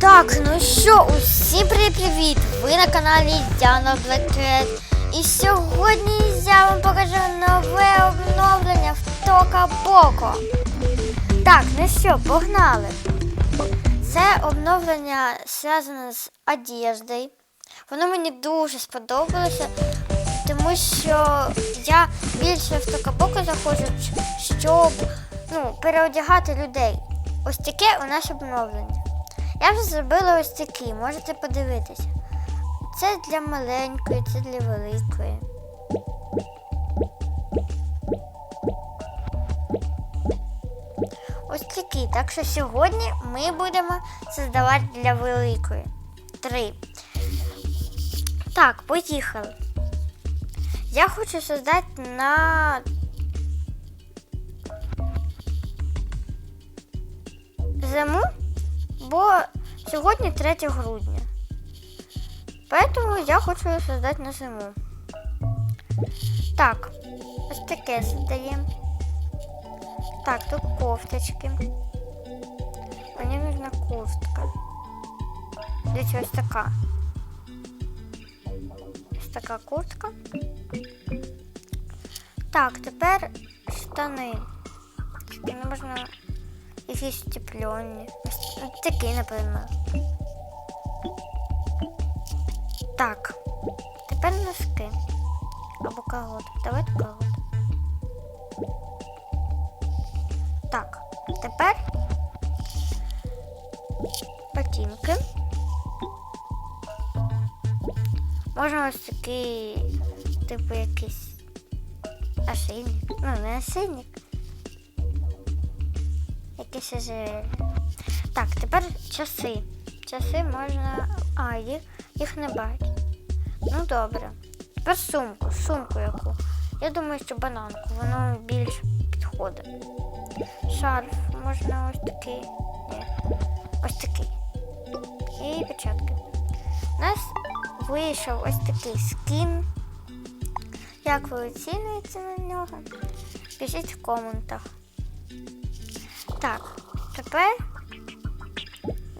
Так, ну що, усім привіт-привіт! Ви на каналі Діана Блекет. І сьогодні я вам покажу нове обновлення в Тока Боко. Так, ну що, погнали. Це обновлення зв'язане з одеждою. Воно мені дуже сподобалося, тому що я більше в Токабоко заходжу, щоб ну, переодягати людей. Ось таке у нас обновлення. Я вже зробила ось такі, можете подивитися. Це для маленької, це для великої. Ось такі. Так що сьогодні ми будемо создавати для великої. Три. Так, поїхали. Я хочу создати на зиму, бо сьогодні 3 грудня. Поэтому я хочу її создати на зиму. Так, ось таке создаємо. Так, тут кофточки. Мені нужна кофтка. Десь ось така. Ось така куртка. Так, тепер штани. Штани можна якісь теплені. Ось такі, напевно. Так, тепер носки. Або колготки. Давайте колготки. Так, тепер ботинки. Можна ось такий, типу якийсь ошейник. Ну, не ошейник. Якийсь ожерелье. Так, тепер часи. Часи можна. А, їх, їх не бачу. Ну добре. Тепер сумку, сумку яку. Я думаю, що бананку, воно більш підходить. Шарф можна ось такий. Ні. Ось такий. І печатки. У нас вийшов ось такий скін. Як ви оцінюєте на нього? Пишіть в коментах. Так, тепер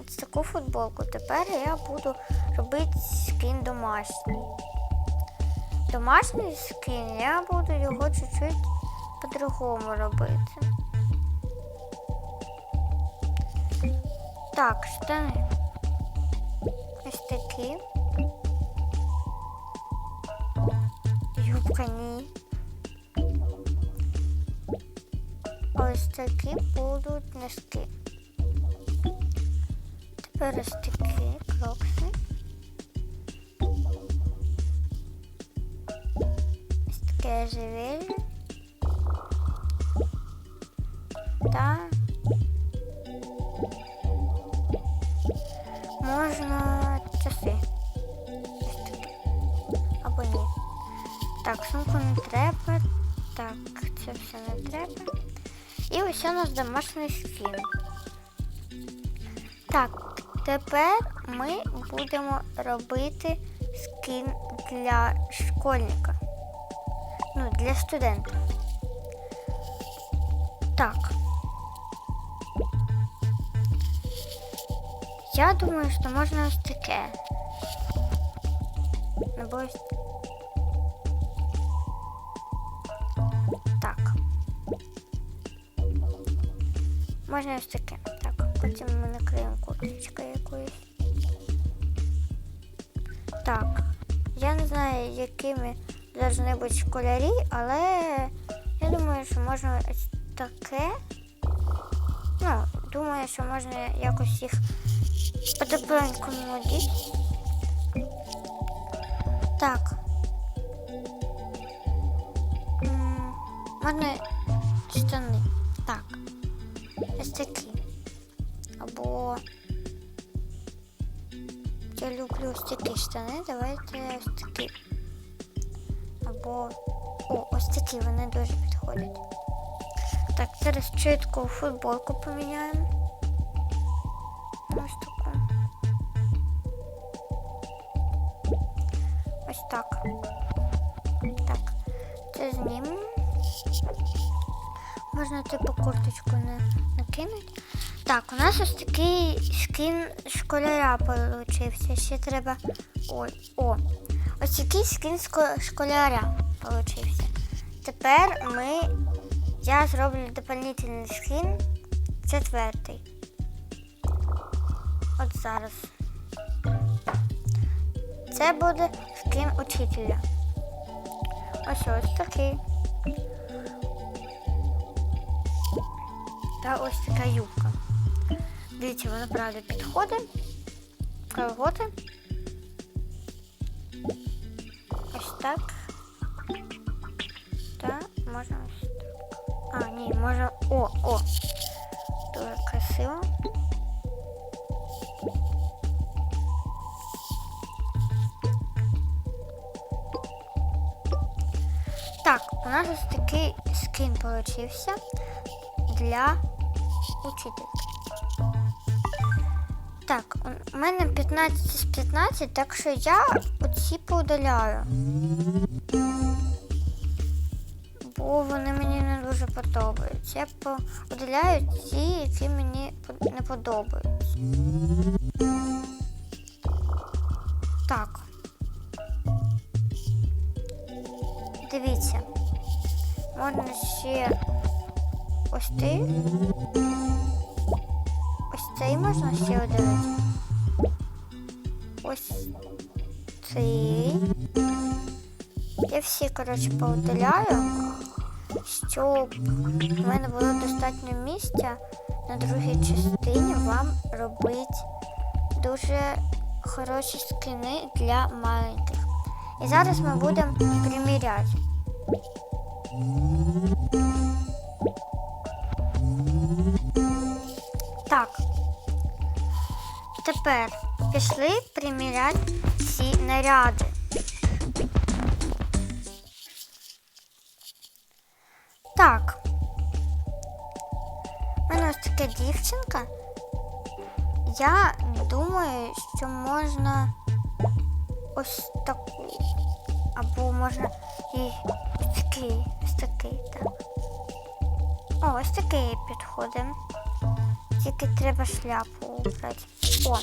ось таку футболку. Тепер я буду робити скін домашній. Домашній скін я буду його чуть-чуть по-другому робити. Так, штани. Ось такі. Юбка ні. Ось такі будуть носки. Тепер ось такі крокси. Ось таке ожерелье. Та можна часи. Або ні. Так, сумку не треба. Так, це все не треба. І ось у нас домашній скін. Так, тепер ми будемо робити скін для школьника. Ну, для студента. Так. Я думаю, що можна ось таке. Або ось Можна ось таке. Так, потім ми накриємо курточкою якоюсь. Так. Я не знаю, якими повинні бути кольорі, але я думаю, що можна ось таке. Ну, думаю, що можна якось їх потепленькому одіти. Так. Можна такі. Або я люблю ось такі штани. Давайте ось такі. Або. О, ось такі вони дуже підходять. Так, зараз чітку футболку поміняємо. Ось таку. Ось так. Так. Це знімемо. Можна типу курточку не накинути. Так, у нас ось такий скін школяра получився. Ще треба. Ой, о. Ось такий скін школяра получився. Тепер ми. Я зроблю дополнительний скін. Четвертий. От зараз. Це буде скін учителя. Ось ось такий. Та ось така юбка. Дивіться, вона правда підходить. Колготи. Ось так. Та можна ось так. А, ні, можна. О, о! Дуже красиво. Так, у нас ось такий скін получився Для учительки. Так, у- мене 15 з 15, так що я оці поудаляю. Бо вони мені не дуже подобаються. Я поудаляю ті, які мені не подобаються. Так. Дивіться. Можна ще ось цей. Ось цей можна ще видалити. Ось цей. Я всі, коротше, поудаляю, щоб в мене було достатньо місця на другій частині вам робити дуже хороші скини для маленьких. І зараз ми будемо приміряти. Тепер пішли приміряти ці наряди. Так. У мене ось така дівчинка. Я думаю, що можна ось таку. Або можна і ось такий, ось такий, так. О, ось такий підходить. Тільки треба шляпу убрати. О.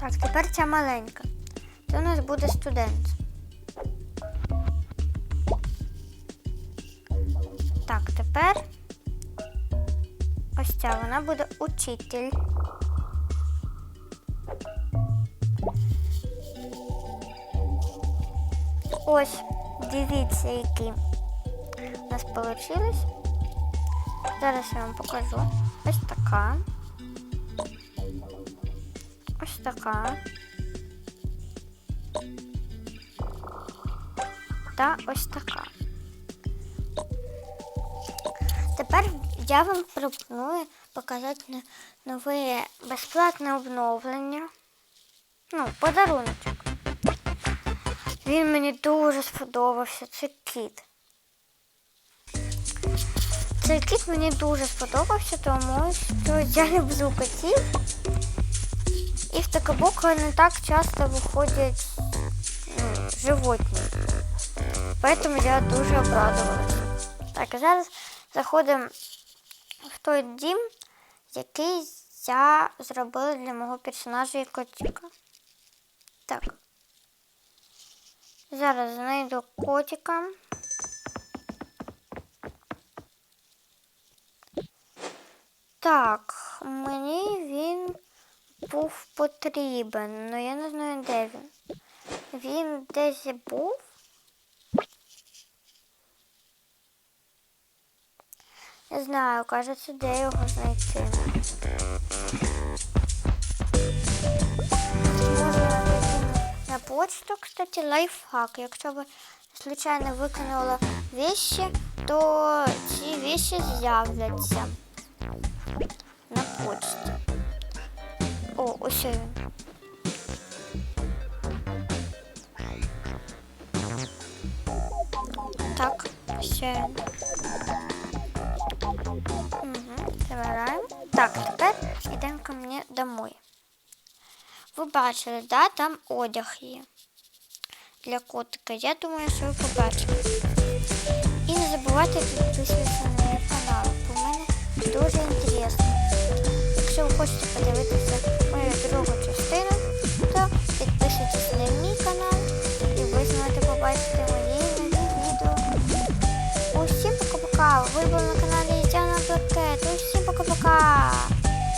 Так, тепер ця маленька. Це у нас буде студент. Так, тепер ось ця вона буде учитель. Ось, дивіться, які у нас вийшли. Зараз я вам покажу. Ось така. Ось така. Та ось така. Тепер я вам пропоную показати нове безплатне обновлення. Ну, подаруночок. Він мені дуже сподобався. Це кіт. Цей кіт мені дуже сподобався, тому що я люблю котів. І в Токабоку не так часто виходять ну, животні. Поэтому я дуже обрадувалася. Так, а зараз заходимо в той дім, який я зробила для мого персонажа і котика. Так. Зараз знайду котика. Так, мені він був потрібен, але я не знаю, де він. Він десь був. Не знаю, кажеться, де його знайти. На почту, кстати, лайфхак. Якщо ви случайно викинули вещи, то ці вещи з'являться на почті. О, ось він. Так, ось він. Угу, забираємо. Так, тепер йдемо ко мені домой. Ви бачили, да, там одяг є для котика. Я думаю, що ви побачили. І не забувайте підписуватися на дуже інтересно. Якщо ви хочете подивитися мою другу частину, то підпишіться на мій канал і ви зможете побачити мої нові відео. Усім пока-пока. Ви були на каналі